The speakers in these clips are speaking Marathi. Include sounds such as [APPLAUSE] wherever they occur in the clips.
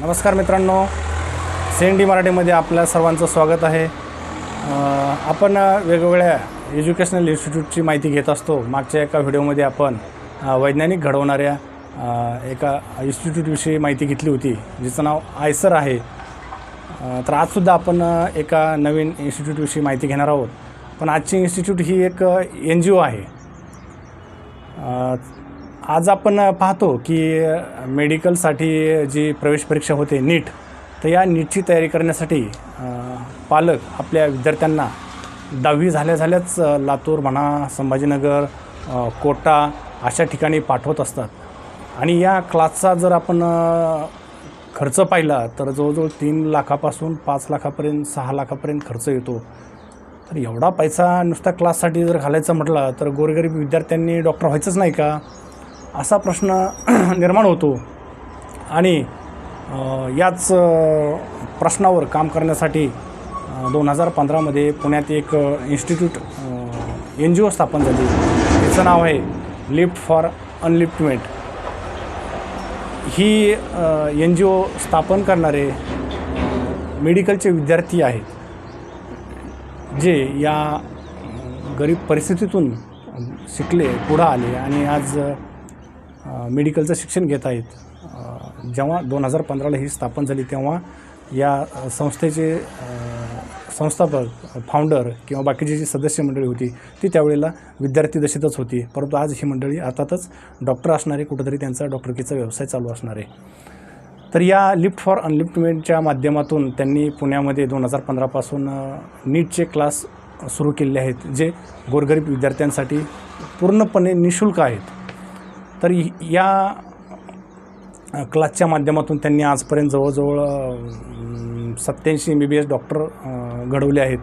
नमस्कार मित्रांनो सी एन डी मराठीमध्ये आपल्या सर्वांचं स्वागत आहे. आपण वेगवेगळ्या एज्युकेशनल इन्स्टिट्यूटची माहिती घेत असतो. मागच्या एका व्हिडिओमध्ये आपण वैज्ञानिक घडवणाऱ्या एका इन्स्टिट्यूटविषयी माहिती घेतली होती जिचं नाव आयसर आहे. तर आजसुद्धा आपण एका नवीन इन्स्टिट्यूटविषयी माहिती घेणार आहोत. पण आजची इन्स्टिट्यूट ही एक एन जी ओ आहे. आज आपण पाहतो की मेडिकलसाठी जी प्रवेश परीक्षा होते नीट तर या नीटची तयारी करण्यासाठी पालक आपल्या विद्यार्थ्यांना दहावी झाल्या झाल्याच लातूर म्हणा संभाजीनगर कोटा अशा ठिकाणी पाठवत असतात. आणि या क्लासचा जर आपण खर्च पाहिला तर जवळजवळ तीन लाखापासून पाच लाखापर्यंत सहा लाखापर्यंत खर्च येतो. तर एवढा पैसा नुसत्या क्लाससाठी जर घालायचा म्हटला तर गोरगरीब विद्यार्थ्यांनी डॉक्टर व्हायचंच नाही का? असा प्रश्न [CLEARS THROAT] निर्माण होतो. आणि याच प्रश्नावर काम करण्यासाठी दोन हजार पंधरामध्ये पुण्यात एक इन्स्टिट्यूट एन जी ओ स्थापन झाली. तिचं नाव आहे लिफ्ट फॉर अनलिफ्टमेंट. ही एन जी ओ स्थापन करणारे मेडिकलचे विद्यार्थी आहेत. जे या गरीब परिस्थितीतून शिकले पुढं आले. आणि आज मेडिकलचं शिक्षण घेत आहेत. जेव्हा दोन हजार पंधराला ही स्थापन झाली तेव्हा या संस्थेचे संस्थापक फाउंडर किंवा बाकीची जी सदस्य मंडळी होती ती त्यावेळेला विद्यार्थी दशेतच होती. परंतु आज ही मंडळी अर्थातच डॉक्टर असणारे कुठंतरी त्यांचा डॉक्टरकीचा व्यवसाय चालू असणार आहे. तर या लिफ्ट फॉर अनलिफ्टमेंटच्या माध्यमातून त्यांनी पुण्यामध्ये दोन हजार पंधरापासून नीटचे क्लास सुरू केलेले आहेत जे गोरगरीब विद्यार्थ्यांसाठी पूर्णपणे निशुल्क आहेत. तर या क्लासच्या माध्यमातून त्यांनी आजपर्यंत जवळजवळ सत्याऐंशी M B B S doctor घडवले आहेत.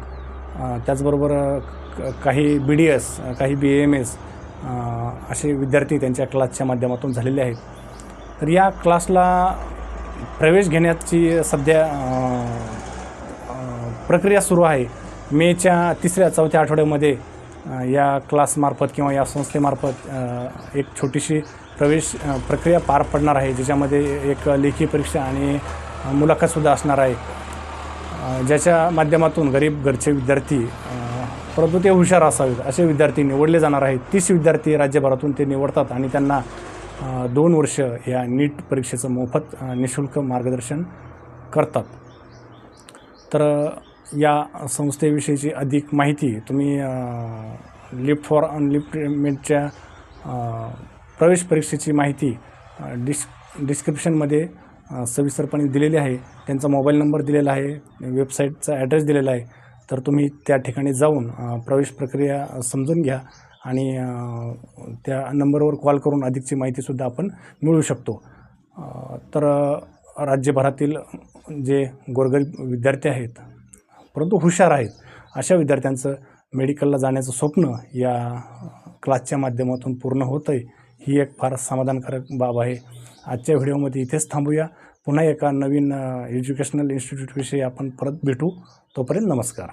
त्याचबरोबर क- काही बी डी एस काही बी एम एस असे विद्यार्थी त्यांच्या क्लासच्या माध्यमातून झालेले आहेत. तर या क्लासला प्रवेश घेण्याची सध्या प्रक्रिया सुरू आहे. मेच्या तिसऱ्या चौथ्या आठवड्यामध्ये या क्लासमार्फत किंवा या संस्थेमार्फत एक छोटीशी प्रवेश प्रक्रिया पार पडणार आहे ज्याच्यामध्ये एक लेखी परीक्षा आणि मुलाखतसुद्धा असणार आहे. ज्याच्या माध्यमातून गरीब घरचे विद्यार्थी परंतु ते हुशार असावेत असे विद्यार्थी निवडले जाणार आहेत. तीस विद्यार्थी राज्यभरातून ते निवडतात आणि त्यांना दोन वर्ष या नीट परीक्षेचं मोफत निशुल्क मार्गदर्शन करतात. तर या संस्थेविषयीची अधिक माहिती तुम्ही लिफ्ट फॉर अनलिफ्टमेंटच्या प्रवेश परीक्षेची माहिती डिस् डिस्क्रिप्शनमध्ये सविस्तरपणे दिलेली आहे. त्यांचा मोबाईल नंबर दिलेला आहे वेबसाईटचा ॲड्रेस दिलेला आहे. तर तुम्ही त्या ठिकाणी जाऊन प्रवेश प्रक्रिया समजून घ्या आणि त्या नंबरवर कॉल करून अधिकची माहितीसुद्धा आपण मिळवू शकतो. तर राज्यभरातील जे गोरगरीब विद्यार्थी आहेत परंतु हुशार आहेत. अशा विद्यार्थ्यांचं मेडिकलला जाण्याचं स्वप्न या क्लासच्या माध्यमातून पूर्ण होतं आहे ही एक फार समाधानकारक बाब आहे. आजच्या व्हिडिओमध्ये इथेच थांबूया. पुन्हा एका नवीन एज्युकेशनल इन्स्टिट्यूटविषयी आपण परत भेटू. तोपर्यंत नमस्कार.